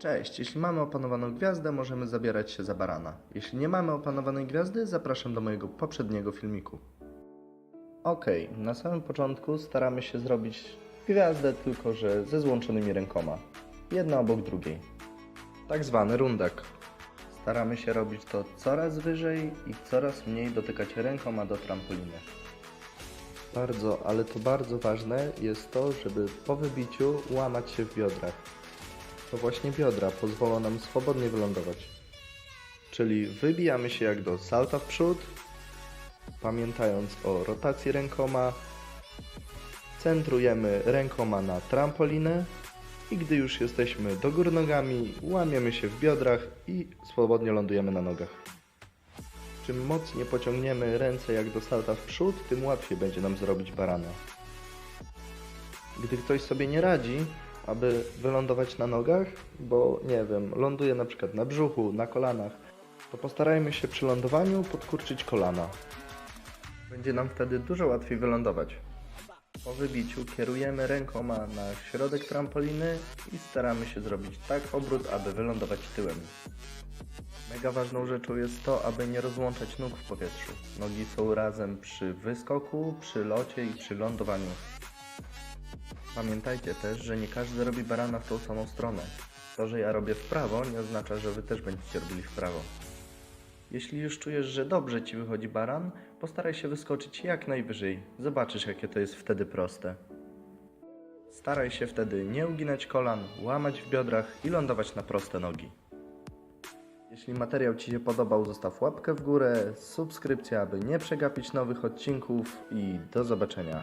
Cześć, jeśli mamy opanowaną gwiazdę, możemy zabierać się za barana. Jeśli nie mamy opanowanej gwiazdy, zapraszam do mojego poprzedniego filmiku. Okej, na samym początku staramy się zrobić gwiazdę, tylko że ze złączonymi rękoma. Jedna obok drugiej. Tak zwany rundek. Staramy się robić to coraz wyżej i coraz mniej dotykać rękoma do trampoliny. Bardzo, ale to bardzo ważne jest to, żeby po wybiciu łamać się w biodrach. To właśnie biodra pozwolą nam swobodnie wylądować. Czyli wybijamy się jak do salta w przód, pamiętając o rotacji rękoma, centrujemy rękoma na trampolinę i gdy już jesteśmy do góry nogami, łamiemy się w biodrach i swobodnie lądujemy na nogach. Czym mocniej pociągniemy ręce jak do salta w przód, tym łatwiej będzie nam zrobić barana. Gdy ktoś sobie nie radzi, aby wylądować na nogach, bo nie wiem, ląduje na przykład na brzuchu, na kolanach, to postarajmy się przy lądowaniu podkurczyć kolana. Będzie nam wtedy dużo łatwiej wylądować. Po wybiciu kierujemy rękoma na środek trampoliny i staramy się zrobić tak obrót, aby wylądować tyłem. Mega ważną rzeczą jest to, aby nie rozłączać nóg w powietrzu. Nogi są razem przy wyskoku, przy locie i przy lądowaniu. Pamiętajcie też, że nie każdy robi barana w tą samą stronę. To, że ja robię w prawo, nie oznacza, że wy też będziecie robili w prawo. Jeśli już czujesz, że dobrze ci wychodzi baran, postaraj się wyskoczyć jak najwyżej. Zobaczysz, jakie to jest wtedy proste. Staraj się wtedy nie uginać kolan, łamać w biodrach i lądować na proste nogi. Jeśli materiał Ci się podobał, zostaw łapkę w górę, subskrypcja, aby nie przegapić nowych odcinków i do zobaczenia.